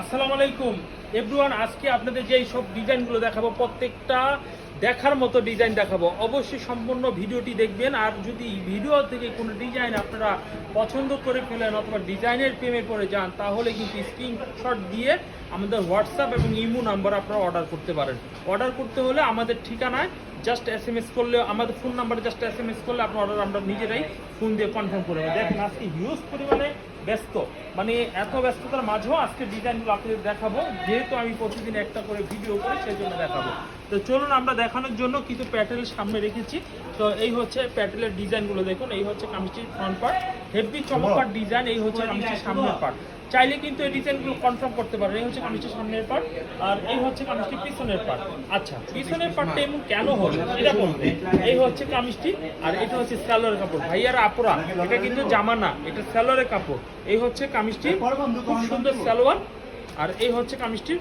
আসসালামু আলাইকুম। এভরিওয়ান, আজকে আপনাদের যে সব ডিজাইনগুলো দেখাবো, প্রত্যেকটা দেখার মতো ডিজাইন দেখাবো। অবশ্যই সম্পূর্ণ ভিডিওটি দেখবেন, আর যদি ভিডিও থেকে কোনো ডিজাইন আপনারা পছন্দ করে ফেলেন অথবা ডিজাইনের প্রেমে পড়ে যান, তাহলে কিন্তু স্ক্রিনশট দিয়ে আমাদের হোয়াটসঅ্যাপ এবং ইমো নাম্বার আপনারা অর্ডার করতে পারেন। অর্ডার করতে হলে আমাদের ঠিকানায় জাস্ট এস এম এস করলে, আমাদের ফোন নাম্বারে জাস্ট এস এম এস করলে আপনার অর্ডার আমরা নিজেরাই ফোন দিয়ে কনফার্ম করে দেবো দেখেন, আজকে হিউজ পরিমাণে ব্যস্ত। মানে এত ব্যস্ততার মাঝেও আজকে ডিজাইনগুলো আপনাদের দেখাবো। যেহেতু আমি প্রতিদিন একটা করে ভিডিও করি সেই জন্য দেখাবো। তো চলুন আমরা দেখানোর জন্য কিছু প্যাটেল সামনে রেখেছি। তো এই হচ্ছে প্যাটেলের ডিজাইনগুলো দেখুন, এই হচ্ছে কামিজটির ফ্রন্ট পার্ট হেভি চমৎকার ডিজাইন এই হচ্ছে কামিজটির সামনের পার্ট চাইলে কিন্তু এই ডিজাইনগুলো কনফার্ম করতে পারেন, এই হচ্ছে কামিজটির সামনের পার্ট আর এই হচ্ছে কামিজটির পিছনের পার্ট আচ্ছা পিছনের পার্টটা এমন কেন হলো? এটা বলব এই হচ্ছে কামিজটি আর এটা হচ্ছে স্যালোয়ার কাপড়। ভাইয়ারা, আপুরা, এটা কিন্তু জামা না এটা স্যালোয়ারের কাপড়। এই হচ্ছে কামিজটি, খুব সুন্দর সালোয়ার। আর এই হচ্ছে কামিজটির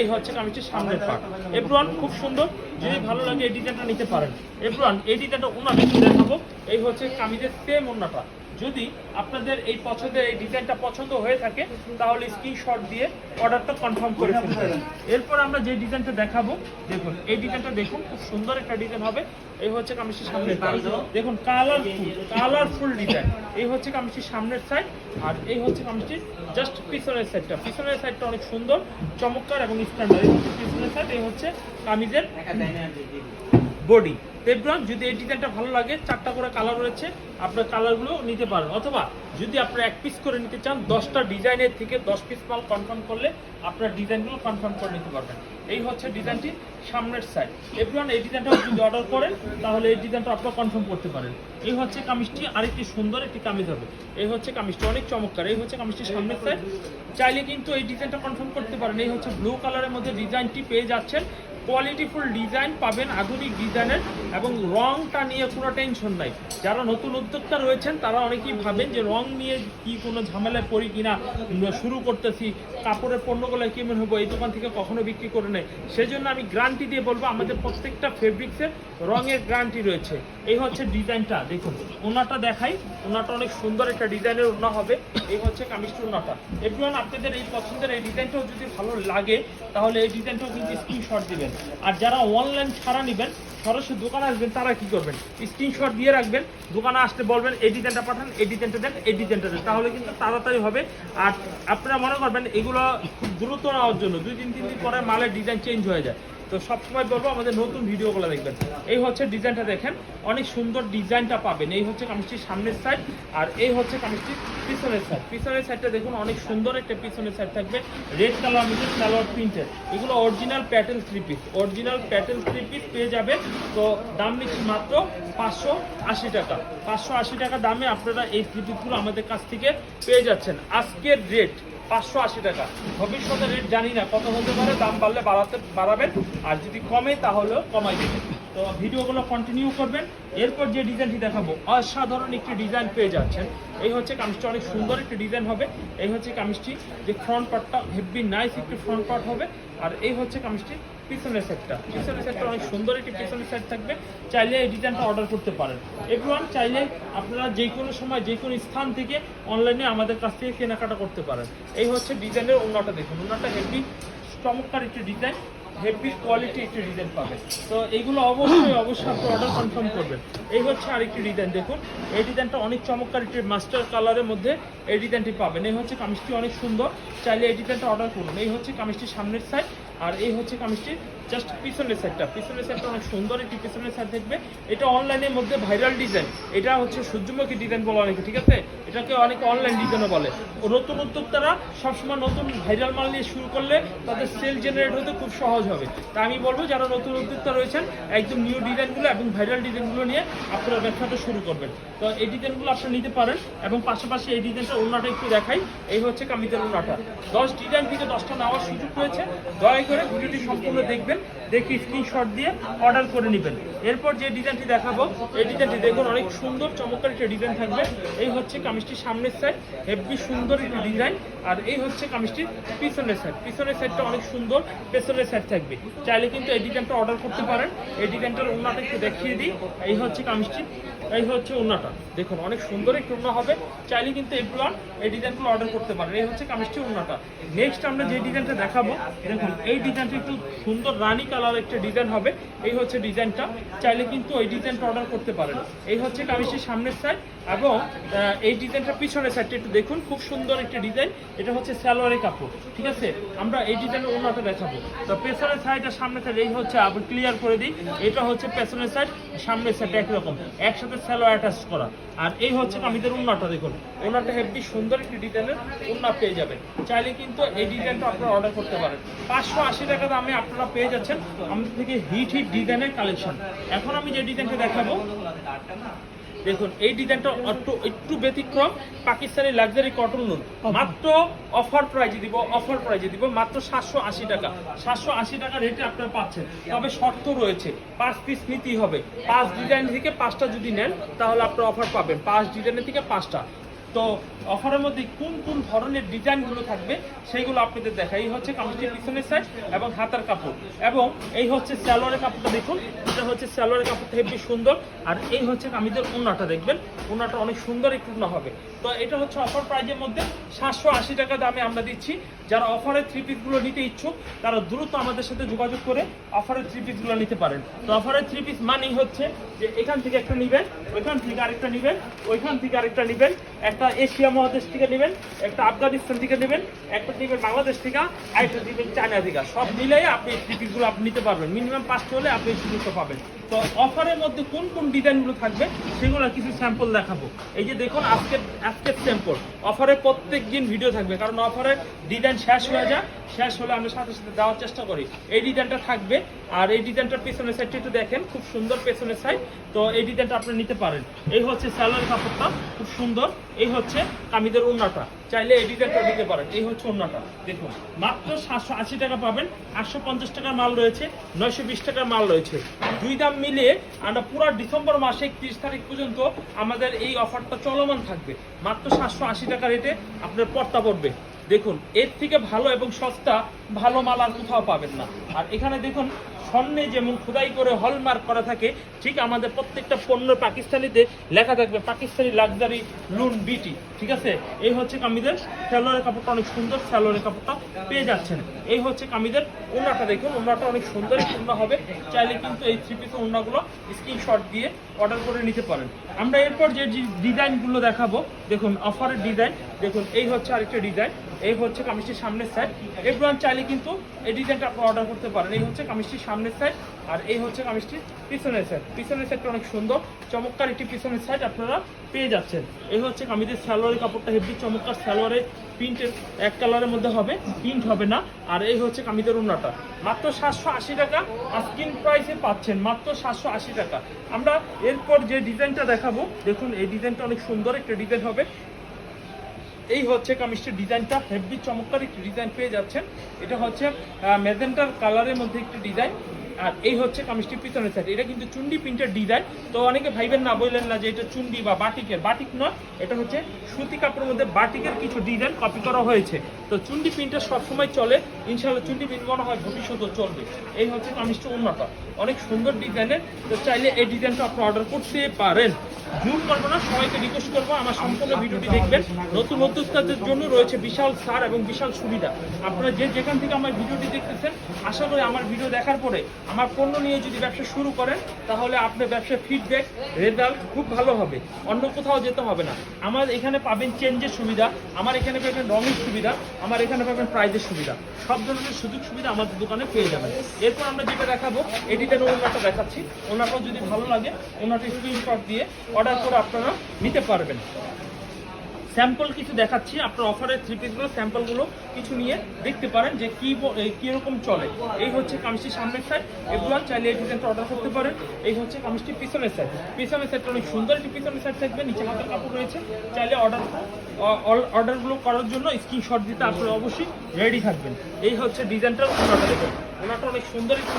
এই হচ্ছে কামিজটির সামনের পার্ট এপ্রুয়ান খুব সুন্দর, যদি ভালো লাগে এই ডিজাইনটা নিতে পারেন। এভরিওয়ান এই ডিজাইনটা ওনাটা দেখাবো। এই হচ্ছে কামিজের সেম ওনাটা। যদি আপনাদের এই পছন্দের এই ডিজাইনটা পছন্দ হয়ে থাকে তাহলে স্ক্রিনশট দিয়ে অর্ডারটা কনফার্ম করে ফেলবেন এরপর আমরা যে ডিজাইনটা দেখাবো দেখুন এই ডিজাইনটা দেখুন খুব সুন্দর একটা ডিজাইন হবে। এই হচ্ছে কামিজটির সামনের পার্ট দেখুন কালারফুল কালারফুল ডিজাইন। এই হচ্ছে কামিজটির সামনের সাইড আর এই হচ্ছে কামিজটির জাস্ট পিছনের সাইডটা পিছনের সাইডটা অনেক সুন্দর চমৎকার এবং স্ট্যান্ডার্ড এই হচ্ছে পিছনের সাইড এই হচ্ছে কামিজের বডি এভরিওয়ান যদি এই ডিজাইনটা ভালো লাগে, চারটা করে কালার রয়েছে, আপনার কালারগুলো নিতে পারেন। অথবা যদি আপনারা এক পিস করে নিতে চান, দশটা ডিজাইনের থেকে দশ পিস মাল কনফার্ম করলে আপনার ডিজাইনগুলো কনফার্ম করে নিতে পারবেন। এই হচ্ছে ডিজাইনটি সামনের সাইড এভরিওয়ান এই ডিজাইনটা যদি অর্ডার করেন, তাহলে এই ডিজাইনটা আপনারা কনফার্ম করতে পারেন। এই হচ্ছে কামিজটি, আরেকটি সুন্দর একটি কামিজ হবে। এই হচ্ছে কামিজটি অনেক চমৎকার। এই হচ্ছে কামিজটি সামনের সাইড চাইলে কিন্তু এই ডিজাইনটা কনফার্ম করতে পারেন। এই হচ্ছে ব্লু কালারের মধ্যে ডিজাইনটি পেয়ে যাচ্ছেন। কোয়ালিটিফুল ডিজাইন পাবেন আধুনিক ডিজাইনের এবং রংটা নিয়ে কোনো টেনশন নাই। যারা নতুন উদ্যোক্তা রয়েছেন, তারা অনেকেই ভাবেন যে রং নিয়ে কি কোনো ঝামেলায় পড়ি কিনা শুরু করতেছি, কাপড়ের পণ্যগুলো কেমন হব, এই দোকান থেকে কখনো বিক্রি করে নেয় সেজন্য আমি গ্যারান্টি দিয়ে বলব, আমাদের প্রত্যেকটা ফেব্রিক্সের রঙের গ্যারান্টি রয়েছে। এই হচ্ছে ডিজাইনটা দেখুন, ওনাটা দেখাই। ওনাটা অনেক সুন্দর একটা ডিজাইনের ওনা হবে। এই হচ্ছে কামিজটির ওনাটা। এভরিওয়ান আপনাদের এই পছন্দের এই ডিজাইনটাও যদি ভালো লাগে, তাহলে এই ডিজাইনটাও কিন্তু স্ক্রিনশট দিবেন। আর যারা অনলাইন ছাড়া নেবেন, সরাসরি দোকানে আসবেন, তারা কি করবেন? স্ক্রিনশট দিয়ে রাখবেন, দোকানে আসতে বলবেন, এই ডিজাইনটা পাঠান, এই ডিজাইনটা দেন, এই ডিজাইনটা দেন, তাহলে কিন্তু তাড়াতাড়ি হবে। আর আপনারা মনে করবেন, এগুলো খুব দ্রুত নেওয়ার জন্য, দুই তিন তিন দিন পরে মালের ডিজাইন চেঞ্জ হয়ে যায়। তো সবসময় বলব আমাদের নতুন ভিডিওগুলো দেখবেন। এই হচ্ছে ডিজাইনটা দেখেন, অনেক সুন্দর ডিজাইনটা পাবেন। এই হচ্ছে কামিজটির সামনের সাইড আর এই হচ্ছে কামিজটির পিছনের সাইড পিছনের সাইডটা দেখুন, অনেক সুন্দর একটা পিছনের সাইড থাকবে। রেড কালার মধ্যে সালোয়ার প্রিন্টের এগুলো original Patel three piece original Patel three piece পেয়ে যাবে তো দাম নিচ্ছি মাত্র পাঁচশো আশি টাকা। পাঁচশো আশি টাকা দামে আপনারা এই থ্রি পিসগুলো আমাদের কাছ থেকে পেয়ে যাচ্ছেন। আজকের রেট পাঁচশো আশি টাকা। ভবিষ্যতে রেট জানি না কত হতে পারে, দাম বাড়লে বাড়াতে বাড়াবেন, আর যদি কমে তাহলে কমাই দেবেন। তো ভিডিওগুলো কন্টিনিউ করবেন। এরপর যে ডিজাইনটি দেখাবো, অসাধারণ একটি ডিজাইন পেয়ে যাচ্ছেন। এই হচ্ছে কামিজটি, অনেক সুন্দর একটি ডিজাইন হবে। এই হচ্ছে কামিজটি, যে ফ্রন্ট পার্টটা হেভি নাইস একটি ফ্রন্ট পার্ট হবে। আর এই হচ্ছে কামিজটি পিছনের সেটটা পিছনের সেটটা অনেক সুন্দর একটি পিছনের সেট থাকবে। চাইলে এই ডিজাইনটা অর্ডার করতে পারেন। এভরিওয়ান চাইলে আপনারা যে কোনো সময় যে কোনো স্থান থেকে অনলাইনে আমাদের কাছ থেকে কেনাকাটা করতে পারেন। এই হচ্ছে ডিজাইনের ওনাটা দেখুন। ওনাটা হেভি চমৎকার একটি ডিজাইন হেভি কোয়ালিটি একটি ডিজাইন পাবেন তো এইগুলো অবশ্যই অবশ্যই আপনি অর্ডার কনফার্ম করবেন। এই হচ্ছে আরেকটি ডিজাইন দেখুন। এই ডিজাইনটা অনেক চমৎকার, একটি মাস্টার কালারের মধ্যে এই ডিজাইনটি পাবেন। এই হচ্ছে কামিজটি অনেক সুন্দর। চাইলে এই ডিজাইনটা অর্ডার করুন। এই হচ্ছে কামিজটির সামনের সাইড আর এই হচ্ছে কামিজটির জাস্ট পিছনের সাইডটা পিছনের সাইডটা অনেক সুন্দর, একটি পিছনের সাইড থাকবে এটা অনলাইনের মধ্যে ভাইরাল ডিজাইন এটা হচ্ছে সূর্যমুখী ডিজাইন বলে অনেকে ঠিক আছে? এটাকে অনেকে অনলাইন ডিজাইনও বলে। নতুন উদ্যোক্তারা সবসময় নতুন ভাইরাল মাল নিয়ে শুরু করলে তাদের সেল জেনারেট হতে খুব সহজ হবে। তা আমি বলব, যারা নতুন উদ্যোক্তা রয়েছেন, একদম নিউ ডিজাইনগুলো এবং ভাইরাল ডিজাইনগুলো নিয়ে আপনারা ব্যবসাটা শুরু করবেন। তো এই ডিজাইনগুলো আপনারা নিতে পারেন এবং পাশাপাশি এই ডিজাইনটা ওনাটা একটু দেখাই। এই হচ্ছে কামিজের ওনাটা দশ ডিজাইন থেকে দশটা নেওয়ার সুযোগ রয়েছে। দয়া করে ভিডিওটি সম্পূর্ণ দেখবেন। দেখে স্ক্রিনশট দিয়ে অর্ডার করে নেবেন। এরপর যে ডিজাইনটি দেখাবো, এই ডিজাইনটি দেখুন, অনেক সুন্দর, চমৎকার একটা ডিজাইন থাকবে। এই হচ্ছে কামিজটির সামনের সাইড হেভি সুন্দর একটি ডিজাইন আর এই হচ্ছে কামিজটির পিছনের সাইড পিছনের সাইডটা অনেক সুন্দর, পেছনের সাইড থাকবে। চাইলে কিন্তু এই ডিজাইনটা অর্ডার করতে পারেন। এই ডিজাইনটার ওনাটা একটু দেখিয়ে দিই। এই হচ্ছে কামিজটি। এই হচ্ছে ওড়নাটা। দেখুন, অনেক সুন্দর একটি ওড়না হবে। চাইলে কিন্তু এগুলো এই ডিজাইনগুলো অর্ডার করতে পারেন। এই হচ্ছে কামিজটি ওড়নাটা। নেক্সট আমরা যে ডিজাইনটা দেখাবো, দেখুন, এই ডিজাইনটা একটু সুন্দর রানী কালার একটা ডিজাইন হবে। এই হচ্ছে ডিজাইনটা। চাইলে কিন্তু এই ডিজাইনটা অর্ডার করতে পারেন। এই হচ্ছে কামিজটির সামনের সাইড এবং এই ডিজাইনটা পিছনের সাইডটা একটু দেখুন। খুব সুন্দর একটা ডিজাইন। এটা হচ্ছে সালোয়ারের কাপড়, ঠিক আছে? আমরা এই ডিজাইনের ওড়নাটা দেখাবো। তো পেছনের সাইড আর সামনের সাইড এই হচ্ছে আবার ক্লিয়ার করে দিই। এটা হচ্ছে পেছনের সাইড সামনের সাইড একই রকম একসাথে সালোয়ার অ্যাটাচ করা। আর এই হচ্ছে কামিজের উন্নাটা, দেখুন। উন্নাটা হেভি সুন্দর একটি ডিজাইনের উন্না পেয়ে যাবেন। চাইলে কিন্তু এই ডিজাইনটা আপনারা অর্ডার করতে পারেন। পাঁচশো আশি টাকা দামে আপনারা পেয়ে যাচ্ছেন আমাদের থেকে হিট হিট ডিজাইনের কালেকশন এখন আমি যে ডিজাইনটা দেখাবো দেখুন এই ডিজাইনটা একটু একটু ব্যতিক্রম পাকিস্তানি লাক্সারি কটন নুন মাত্র অফার প্রাইজে দিব অফার প্রাইজে দিব মাত্র সাতশো আশি টাকা। সাতশো আশি টাকা রেটে আপনারা পাচ্ছেন। তবে শর্ত রয়েছে পাঁচ পিস নিতেই হবে। পাঁচ ডিজাইন থেকে পাঁচটা যদি নেন তাহলে আপনারা অফার পাবেন। পাঁচ ডিজাইনের থেকে পাঁচটা। তো অফারের মধ্যে কোন কোন ধরনের ডিজাইনগুলো থাকবে সেইগুলো আপনাদের দেখা এই হচ্ছে কামিজটির পিছনের সাইড এবং হাতার কাপড়। এবং এই হচ্ছে স্যালোয়ারের কাপড়টা দেখুন, এটা হচ্ছে স্যালোয়ারের কাপড়টা হেবি সুন্দর। আর এই হচ্ছে কামিজের ওনাটা দেখবেন, ওনাটা অনেক সুন্দর একটু হবে। তো এটা হচ্ছে অফার প্রাইজের মধ্যে সাতশো আশি টাকা দামে আমরা দিচ্ছি। যারা অফারের থ্রি পিসগুলো নিতে ইচ্ছুক, তারা দ্রুত আমাদের সাথে যোগাযোগ করে অফারের থ্রি পিসগুলো নিতে পারেন। তো অফারের থ্রি পিস মানেই হচ্ছে যে এখান থেকে একটা নেবেন, ওইখান থেকে আরেকটা নেবেন, ওইখান থেকে আরেকটা নেবেন। একটা এশিয়া মহাদেশ থেকে নেবেন, একটা আফগানিস্তান থেকে নেবেন, একটা নেবেন বাংলাদেশ থেকে আরেকটা নেবেন চায়না থেকে। সব মিলে আপনি টিকিটগুলো আপনি নিতে পারবেন। মিনিমাম পাঁচটা হলে আপনি এই সুযোগটা পাবেন। তো অফারের মধ্যে কোন কোন ডিজাইনগুলো থাকবে সেগুলো কিছু স্যাম্পল দেখাবো। এই যে দেখুন, আজকের আজকের স্যাম্পল অফারে প্রত্যেক দিন ভিডিও থাকবে, কারণ অফারের ডিজাইন শেষ হয়ে যায়। শেষ হলে আমরা সাথে সাথে দেওয়ার চেষ্টা করি। এই ডিজাইনটা থাকবে, আর এই ডিজাইনটার পেছনের সাইডটা একটু দেখেন, খুব সুন্দর পেছনের সাইড তো এই ডিজাইনটা আপনি নিতে পারেন। এই হচ্ছে স্যালোয়ার কাপড়টা, খুব সুন্দর। এই হচ্ছে কামিদের ওড়নাটা। চাইলে এই ডিজাইনটা নিতে পারেন। এই হচ্ছে ওড়নাটা। দেখুন, মাত্র সাতশো আশি টাকা পাবেন। আটশো পঞ্চাশ টাকার মাল রয়েছে, নয়শো বিশ টাকার মাল রয়েছে। দুই দাম মিলিয়ে আমরা পুরো ডিসেম্বর মাসে একত্রিশ তারিখ পর্যন্ত আমাদের এই অফারটা চলমান থাকবে। মাত্র সাতশো আশি টাকা রেটে আপনার পর্তা পড়বে। দেখুন, এর থেকে ভালো এবং সস্তা ভালো মাল আর কোথাও পাবেন না। আর এখানে দেখুন, স্বর্ণে যেমন খোদাই করে হলমার্ক করা থাকে, ঠিক আমাদের প্রত্যেকটা পণ্য পাকিস্তানিতে লেখা থাকবে, পাকিস্তানি লাক্সারি লুন বিটি ঠিক আছে? এই হচ্ছে কামিদের স্যালোয়ারের কাপড়টা অনেক সুন্দর স্যালোয়ারের কাপড়টা পেয়ে যাচ্ছেন। এই হচ্ছে কামিদের ওনাটা দেখুন ওনাটা অনেক সুন্দর হবে। চাইলে কিন্তু এই থ্রি পিস ওনাগুলো স্ক্রিনশট দিয়ে অর্ডার করে নিতে পারেন। আমরা এরপর যে ডিজাইনগুলো দেখাবো, দেখুন অফারের ডিজাইন দেখুন, এই হচ্ছে আরেকটা ডিজাইন এই হচ্ছে কামিজটির সামনের সাইড এগুলো চাইলে কিন্তু এই ডিজাইনটা আপনি অর্ডার করতে পারেন। এই হচ্ছে কামিজটির সামনের সাইড আর এই হচ্ছে কামিজটির পিছনের সাইড পিছনের সাইডটা অনেক সুন্দর, চমৎকার একটি পিছনের সাইড আপনারা পেয়ে যাচ্ছেন। এই হচ্ছে কামিজের সালোয়ারের কাপড়টা, হেভি চমৎকার সালোয়ারের প্রিন্টের এক কালারের মধ্যে হবে প্রিন্ট হবে না। আর এই হচ্ছে কামিজের ওনাটা মাত্র সাতশো আশি টাকা স্ক্রিন প্রাইসে পাচ্ছেন মাত্র সাতশো আশি টাকা। আমরা এরপর যে ডিজাইনটা দেখাবো, দেখুন এই ডিজাইনটা অনেক সুন্দর, একটা ডিজাইন হবে। এই হচ্ছে কামিজটির ডিজাইনটা। হেভি চমৎকার একটি ডিজাইন পেয়ে যাচ্ছেন। এটা হচ্ছে মেজেন্টার কালারের মধ্যে একটি ডিজাইন। আর এই হচ্ছে কামিজটির পিছনের সাইড এটা কিন্তু চুন্ডি প্রিন্টের ডিজাইন তো অনেকে ভাইবেন না, বললেন না যে এটা চুন্ডি বা বাটিকের। বাটিক নয়, এটা হচ্ছে সুতি কাপড়ের মধ্যে বাটিকের কিছু ডিজাইন কপি করা হয়েছে। তো চুন্ডি প্রিন্টটা সবসময় চলে। ইনশাল্লাহ চুন্ডি প্রিন্ট মনে হয় ভবিষ্যতেও চলবে। এই হচ্ছে কামিজটা উন্নত। অনেক সুন্দর ডিজাইনের তো চাইলে এই ডিজাইনটা আপনি অর্ডার করতে পারেন। জুম করব না, সবাইকে রিকোয়েস্ট করব। আমার সম্পূর্ণ ভিডিওটি দেখবেন। নতুন উদ্যোক্তাদের জন্য রয়েছে বিশাল সার এবং বিশাল সুবিধা। আপনারা যে যেখান থেকে আমার ভিডিওটি দেখতেছেন, আশা করি আমার ভিডিও দেখার পরে আমার পণ্য নিয়ে যদি ব্যবসা শুরু করেন, তাহলে আপনার ব্যবসার ফিডব্যাক রেজাল্ট খুব ভালো হবে। অন্য কোথাও যেতে হবে না। আমার এখানে পাবেন চেঞ্জের সুবিধা, আমার এখানে পাবেন রঙের সুবিধা, আমার এখানে পাবেন প্রাইজের সুবিধা। সব ধরনের সুযোগ সুবিধা আমাদের দোকানে পেয়ে যাবেন। এরপর আমরা যেটা দেখাবো, এডিটের ওনারটা দেখাচ্ছি। ওনারটাও যদি ভালো লাগে ওনারটা স্ক্রিনশট দিয়ে অর্ডার করে আপনারা নিতে পারবেন। স্যাম্পল কিছু দেখাচ্ছি। আপনার অফারের থ্রি পিসগুলো স্যাম্পলগুলো কিছু নিয়ে দেখতে পারেন যে কী কীরকম চলে। এই হচ্ছে কামিজটির সামনের সাইড এগুলো চাইলে এই ডিজাইনটা অর্ডার করতে পারেন। এই হচ্ছে কামিজটির পিছনের সাইড পিছনের সাইডটা অনেক সুন্দর একটি পিছনের সাইড থাকবে, নিচে হাতের কাপড় রয়েছে। চাইলে অর্ডার অর্ডারগুলো করার জন্য স্ক্রিনশট দিতে আপনারা অবশ্যই রেডি থাকবেন। এই হচ্ছে ডিজাইনটা ওনাটা দেখুন ওনাটা অনেক সুন্দর একটি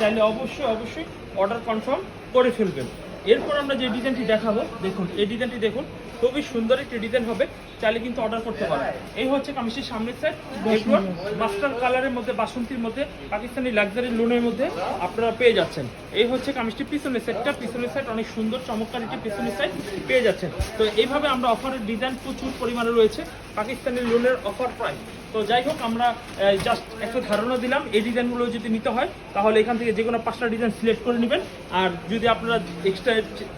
চাইলে অবশ্যই অবশ্যই অর্ডার কনফার্ম করে ফেলবেন। এরপর আমরা যে ডিজাইনটি দেখাবো, দেখুন, এই ডিজাইনটি দেখুন, খুবই সুন্দর একটি ডিজাইন হবে, চাইলে কিন্তু অর্ডার করতে পারেন। এই হচ্ছে কামিজটির সামনের সাইড মাস্টার কালারের মধ্যে, বাসন্তীর মধ্যে, পাকিস্তানি লাক্সারি লোনের মধ্যে আপনারা পেয়ে যাচ্ছেন। এই হচ্ছে কামিজটি পিছনের সাইডটা পিছনের সাইড অনেক সুন্দর, চমৎকার একটি পিছনের সাইড পেয়ে যাচ্ছেন। তো এইভাবে আমরা অফারের ডিজাইন প্রচুর পরিমাণে রয়েছে, পাকিস্তানি লোনের অফার প্রাইস তো যাই হোক, আমরা জাস্ট একটা ধারণা দিলাম, এই ডিজাইনগুলো যদি নিতে হয়, তাহলে এখান থেকে যে কোনো পাঁচটা ডিজাইন সিলেক্ট করে নেবেন। আর যদি আপনারা এক্সট্রা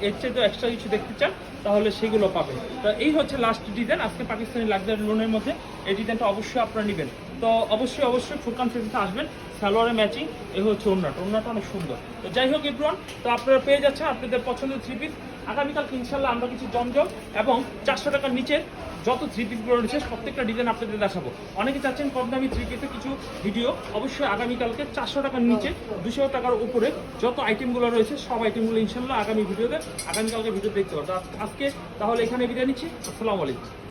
এর চাইতে এক্সট্রা কিছু দেখতে চান, তাহলে সেগুলো পাবেন। তো এই হচ্ছে লাস্ট ডিজাইন আজকে পাকিস্তানি লাগজারি লোনের মধ্যে। এই ডিজাইনটা অবশ্যই আপনারা নেবেন। তো অবশ্যই অবশ্যই ফুরকান ফেসিতে আসবেন। সালোয়ারে ম্যাচিং এ হচ্ছে ওড়নাটা। ওড়নাটা অনেক সুন্দর। তো যাই হোক এভরিওয়ান তো আপনারা পেয়ে যাচ্ছেন আপনাদের পছন্দের থ্রি পিস আগামীকালকে ইনশাল্লাহ আমরা কিছু জমজম এবং চারশো টাকার নিচে যত থ্রি পিসগুলো রয়েছে, প্রত্যেকটা ডিজাইন আপনাদের দেখাবো। অনেকে চাচ্ছেন কম দামি থ্রি পিসের কিছু ভিডিও অবশ্যই আগামীকালকে চারশো টাকার নিচে, দুশো টাকার উপরে যত আইটেমগুলো রয়েছে, সব আইটেমগুলো ইনশাল্লাহ আগামী ভিডিওতে আগামীকালকে ভিডিও দেখতে পারব। আজকে তাহলে এখানে বিদায় নিচ্ছি। আসসালামু আলাইকুম।